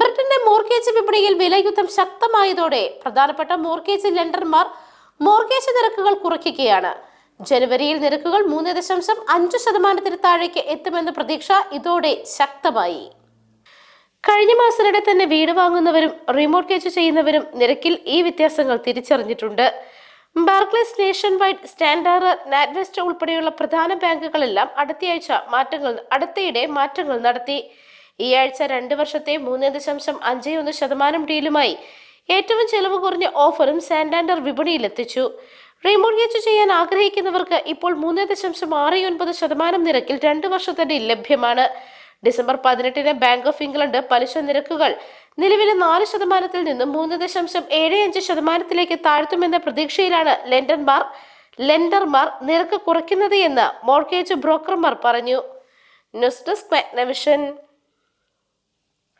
ബ്രിട്ടന്റെ മോർഗേജ് വിപണിയിൽ വിലയുദ്ധം ശക്തമായതോടെ പ്രധാനപ്പെട്ട മോർഗേജ് ലെൻഡർമാർ മോർഗേജ് നിരക്കുകൾ കുറയ്ക്കുകയാണ്. ജനുവരിയിൽ നിരക്കുകൾ മൂന്ന് ദശാംശം അഞ്ച് ശതമാനത്തിന് താഴേക്ക് എത്തുമെന്ന പ്രതീക്ഷ ഇതോടെ ശക്തമായി. കഴിഞ്ഞ മാസത്തിനിടെ തന്നെ വീട് വാങ്ങുന്നവരും റീമോർഗേജ് ചെയ്യുന്നവരും നിരക്കിൽ ഈ വ്യത്യാസങ്ങൾ തിരിച്ചറിഞ്ഞിട്ടുണ്ട്. Barclays Nationwide Standard NatWest ഉൾപ്പെടെയുള്ള പ്രധാന ബാങ്കുകളെല്ലാം അടുത്തയാഴ്ച മാറ്റങ്ങൾ അടുത്തയിടെ മാറ്റങ്ങൾ നടത്തി. ഈ ആഴ്ച രണ്ട് വർഷത്തെ മൂന്ന് ദശാംശം അഞ്ച് ഒന്ന് ശതമാനം ഡീലുമായി ഏറ്റവും ചെലവ് കുറഞ്ഞ ഓഫറും സാൻഡാൻഡർ വിപണിയിലെത്തിച്ചു. റീമോർഗേജ് ചെയ്യാൻ ആഗ്രഹിക്കുന്നവർക്ക് ഇപ്പോൾ മൂന്ന് ദശാംശം ആറ് ഒൻപത് ശതമാനം നിരക്കിൽ രണ്ട് ഡീൽ ലഭ്യമാണ്. ഡിസംബർ പതിനെട്ടിന് ബാങ്ക് ഓഫ് ഇംഗ്ലണ്ട് പലിശ നിരക്കുകൾ നിലവിലെ നാല് ശതമാനത്തിൽ നിന്നും മൂന്ന് ദശാംശം ഏഴ് അഞ്ച് ശതമാനത്തിലേക്ക് താഴ്ത്തുമെന്ന പ്രതീക്ഷയിലാണ് ലെൻഡർമാർ ലെൻഡർമാർ നിരക്ക് കുറയ്ക്കുന്നത് എന്ന് മോർഗേജ് ബ്രോക്കർമാർ പറഞ്ഞു. News desk Magnavision.